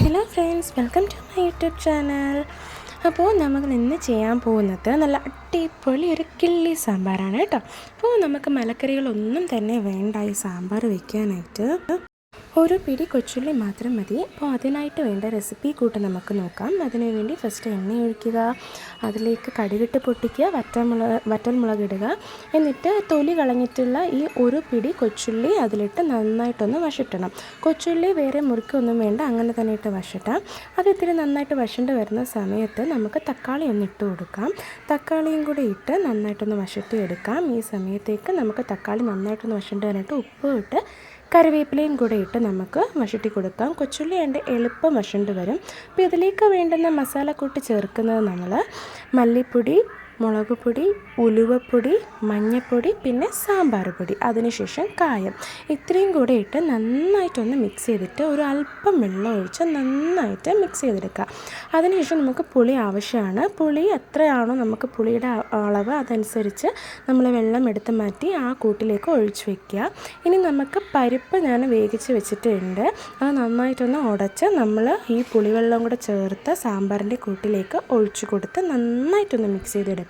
Hello friends welcome to my YouTube channel അപ്പോൾ നമുക്ക് ഇന്ന് ചെയ്യാൻ പോകുന്നത് നല്ല അടിപൊളി ഒരു കിള്ളി സാമ്പാറാണ് കേട്ടോ. അപ്പോൾ നമുക്ക് മലക്കറികളൊന്നും തന്നെ വേണ്ട ഈ സാമ്പാർ വെക്കാനായിട്ട്. ഒരു പിടി കൊച്ചുള്ളി മാത്രം മതി. അപ്പോൾ അതിനായിട്ട് വേണ്ട റെസിപ്പി കൂട്ട് നമുക്ക് നോക്കാം. അതിനുവേണ്ടി ഫസ്റ്റ് എണ്ണ ഒഴിക്കുക. അതിലേക്ക് കടുകിട്ട് പൊട്ടിക്കുക. വറ്റൽമുളക് വറ്റൽമുളക് ഇടുക. എന്നിട്ട് തൊലി കളഞ്ഞിട്ടുള്ള ഈ ഒരു പിടി കൊച്ചുള്ളി അതിലിട്ട് നന്നായിട്ടൊന്ന് വഷിട്ടണം കൊച്ചുള്ളി വേറെ മുറിക്കൊന്നും വേണ്ട. അങ്ങനെ തന്നെ ഇട്ട് വഷിട്ടാം അത് ഇത്തിരി നന്നായിട്ട് വശണ്ട് വരുന്ന സമയത്ത് നമുക്ക് തക്കാളി ഒന്ന് ഇട്ട് കൊടുക്കാം. തക്കാളിയും കൂടി ഇട്ട് നന്നായിട്ടൊന്ന് വശട്ടി എടുക്കാം ഈ സമയത്തേക്ക് നമുക്ക് തക്കാളി നന്നായിട്ടൊന്ന് വശണ്ട് വരാനായിട്ട് ഉപ്പ് ഇട്ട് കറിവേപ്പിലയും കൂടെ ഇട്ട് നമുക്ക് വഴറ്റി കൊടുക്കാം. കൊച്ചുള്ളി അതിന്റെ എളുപ്പം വഴണ്ട് വരും. അപ്പോൾ ഇതിലേക്ക് വേണ്ടുന്ന മസാലക്കൂട്ട് ചേർക്കുന്നത് നമ്മൾ മല്ലിപ്പൊടി മുളക് പൊടി ഉലുവപ്പൊടി മഞ്ഞൾപ്പൊടി പിന്നെ സാമ്പാർ പൊടി അതിനുശേഷം കായം. ഇത്രയും കൂടെ ഇട്ട് നന്നായിട്ടൊന്ന് മിക്സ് ചെയ്തിട്ട് ഒരു അല്പം വെള്ളം ഒഴിച്ച് നന്നായിട്ട് മിക്സ് ചെയ്തെടുക്കുക. അതിനുശേഷം നമുക്ക് പുളി ആവശ്യമാണ്. പുളി എത്രയാണോ നമുക്ക് പുളിയുടെ അളവ് അതനുസരിച്ച് നമ്മൾ വെള്ളം എടുത്ത് മാറ്റി ആ കൂട്ടിലേക്ക് ഒഴിച്ച് വെക്കുക. ഇനി നമുക്ക് പരിപ്പ് ഞാൻ വേവിച്ച് വെച്ചിട്ടുണ്ട്. അത് നന്നായിട്ടൊന്ന് ഉടച്ച് നമ്മൾ ഈ പുളിവെള്ളം കൂടെ ചേർത്ത് സാമ്പാറിന്റെ കൂട്ടിലേക്ക് ഒഴിച്ചു കൊടുത്ത് നന്നായിട്ടൊന്ന് മിക്സ് ചെയ്തെടുക്കുക.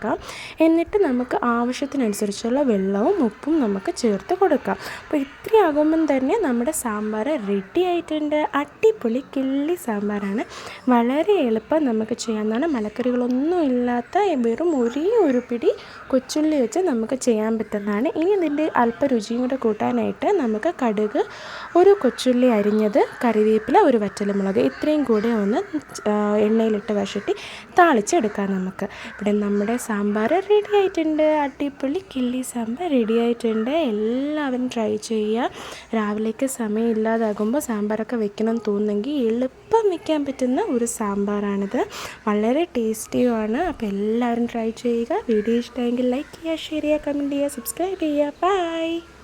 എന്നിട്ട് നമുക്ക് ആവശ്യത്തിനനുസരിച്ചുള്ള വെള്ളവും ഉപ്പും നമുക്ക് ചേർത്ത് കൊടുക്കാം. അപ്പോൾ ഇത്രയാകുമ്പം തന്നെ നമ്മുടെ സാമ്പാർ റെഡി ആയിട്ടുണ്ട്. അടിപൊളി കിള്ളി സാമ്പാറാണ്. വളരെ എളുപ്പം നമുക്ക് ചെയ്യാവുന്നതാണ്. മലക്കറികളൊന്നും ഇല്ലാത്ത വെറും ഒരേ ഒരു പിടി കൊച്ചുള്ളി വെച്ച് നമുക്ക് ചെയ്യാൻ പറ്റുന്നതാണ്. ഇനി ഇതിന്റെ അല്പ രുചിയും കൂടെ കൂട്ടാനായിട്ട് നമുക്ക് കടുക് ഒരു കൊച്ചുള്ളി അരിഞ്ഞത് കറിവേപ്പില ഒരു വറ്റലുമുളക് ഇത്രയും കൂടെ ഒന്ന് എണ്ണയിലിട്ട് വശട്ടി താളിച്ചെടുക്കാം നമുക്ക്. ഇവിടെ നമ്മുടെ സാമ്പാർ റെഡി ആയിട്ടുണ്ട്. അടിപൊളി കിള്ളി സാമ്പാർ റെഡി ആയിട്ടുണ്ട്. എല്ലാവരും ട്രൈ ചെയ്യുക. രാവിലേക്ക് സമയം ഇല്ലാതാകുമ്പോൾ സാമ്പാറൊക്കെ വെക്കണം തോന്നുന്നെങ്കിൽ എളുപ്പം വെക്കാൻ പറ്റുന്ന ഒരു സാമ്പാറാണിത്. വളരെ ടേസ്റ്റിയുമാണ് അപ്പോൾ എല്ലാവരും ട്രൈ ചെയ്യുക. വീഡിയോ ഇഷ്ടമെങ്കിൽ ലൈക്ക് ചെയ്യുക ഷെയർ ചെയ്യുക കമന്റ് ചെയ്യുക സബ്സ്ക്രൈബ് ചെയ്യുക. ബൈ